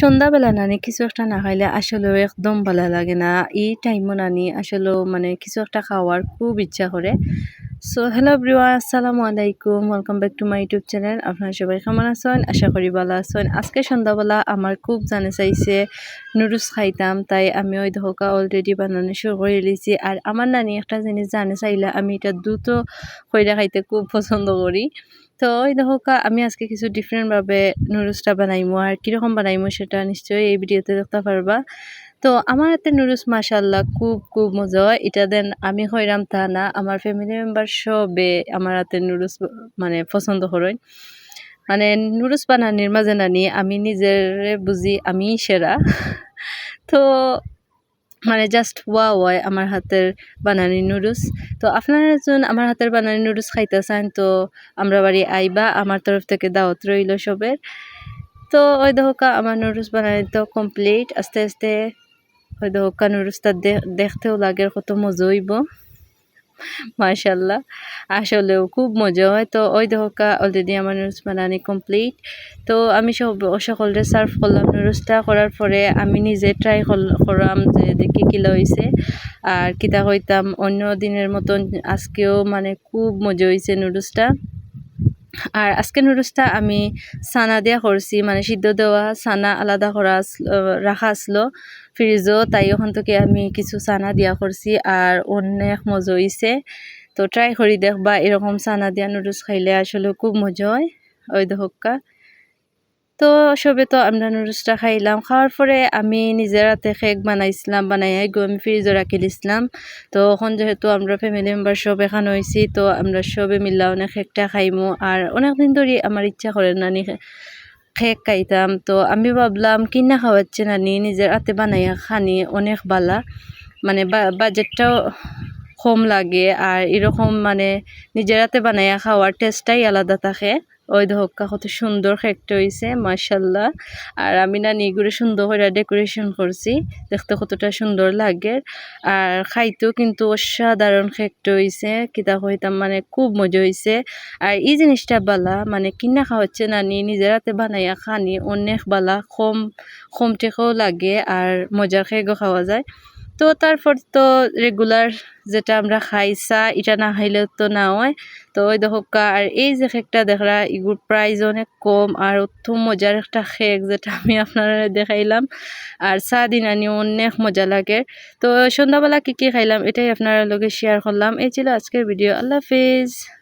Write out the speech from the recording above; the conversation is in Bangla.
সন্ধ্যাবেলা নানি কিছু একটা না খাইলে আসলেও একদম ভালো লাগে না। এই টাইমও নানি আসলেও মানে কিছু একটা খাওয়ার খুব ইচ্ছা করে। সো হ্যালো ব্রিওয়া আসসালামু আলাইকুম। Welcome back to my YouTube channel আপনারা সবাই কেমন আছেন? আশা করি ভালো আছেন। আজকে সন্ধ্যাবেলা আমার খুব জানে চাইছে, নুডলস খাইতাম, তাই আমি ওই ধোকা অলরেডি বানানো শুরু করে দিয়েছি। আর আমার নানি একটা জিনিস জানে চাইলে আমি এটা দ্রুত কইরা খাইতে খুব পছন্দ করি। তো ওই দেখো আমি আজকে কিছু ডিফারেন্টভাবে নুডলসটা বানাইমো, আর কীরকম বানাইমো সেটা নিশ্চয়ই এই ভিডিওতে দেখতে পারবা। তো আমার হাতে নুডলস মাসাল্লাহ খুব খুব মজা হয়। এটা দেন আমি হইরাম তা না, আমার ফ্যামিলি মেম্বার সবে আমার হাতে নুডলস মানে পছন্দ করেন মানে নুডলস বানানির মাঝে নানি আমি নিজের বুঝি আমি সেরা। তো মানে জাস্ট ওয়া ওয়াই আমার হাতের বানানি নুডলস তো আপনারা যখন আমার হাতের বানানি নুডলস খাইতে চান তো আমরা বাড়ি আইবা, আমার তরফ থেকে দাওয়াত রইল সবের। তো ওই দহকা আমার নুডলস বানানি তো কমপ্লিট আস্তে আস্তে ওই দহকা নুডলসটা দেখতেও লাগে, কত মজা হইব। মাশাল্লাহ আসলেও খুব মজা হয়। তো ওই দেখা অলরেডি আমার নুডলস বানানি কমপ্লিট তো আমি সব, সকলরে সার্ভ করলাম নুডলসটা করার পরে আমি নিজে ট্রাই করলাম যে দেখি কিলা হয়েছে আর কিতা কইতাম, অন্য দিনের মতন আজকেও মানে খুব মজা হয়েছে নুডলসটা আর আজকে নুডলসটা আমি সানা দিয়া করছি মানে সিদ্ধ দেওয়া সানা আলাদা করা রাখা আসলো ফ্রিজও তাই ওখান থেকে আমি কিছু সানা দিয়া করছি আর অনেক মজা হয়েছে তো ট্রাই করি দেখবা এরকম সানা দিয়া নুডলস খাইলে আসলে খুব মজা হয়। ওই দেখা তো সবে তো আমরা নুডলসটা খাইলাম। খাওয়ার পরে আমি নিজের হাতে কেক বানাইছিলাম বানাই আমি ফ্রিজে রাখি দিছিলাম তো এখন যেহেতু আমরা ফ্যামিলি মেম্বার সব এখানে হয়েছি তো আমরা সবে মিল্লা অনেক কেকটা খাইমু। আর অনেক দিন ধরে আমার ইচ্ছা করে নানি খেক খাইতাম। তো আমি ভাবলাম, কিনা খাওয়াচ্ছে নানি নিজের হাতে বানাইয়া খানি অনেক বালা। মানে বাজেটটাও কম লাগে। আর এরকম মানে নিজের হাতে বানাইয়া খাওয়ার টেস্টটাই আলাদা থাকে। ওই ধক্কা কত সুন্দর খেকটা হয়েছে মার্শাল্লাহ আর আমি না নিগুড়ে সুন্দর করে ডেকোরেশন করছি, দেখতে কতটা সুন্দর লাগে। আর খাইতেও কিন্তু অসাধারণ খেকটা হয়েছে কিতা হইতাম মানে খুব মজা হয়েছে আর এই জিনিসটা বালা মানে কিনা খাওয়া খাওয়াচ্ছে নানি নিজের হাতে বানাইয়া খানি, অনেক বালা, কম কম লাগে, আর মজার খেগও খাওয়া যায়। তো তারপর তো রেগুলার যেটা আমরা খাই, চা, এটা না খাইলেও তো না হয়। তো ওই দেখো আর এই যে খেকটা দেখরা এগুর প্রাইস অনেক কম, আর অত মজার একটা খেক যেটা আমি আপনারা দেখাইলাম। আর চা দিন আনি অনেক মজা লাগে। তো সন্ধ্যাবেলা কী কী খাইলাম, এটাই আপনারা লগে শেয়ার করলাম। এই ছিল আজকের ভিডিও আল্লাহ হাফিজ।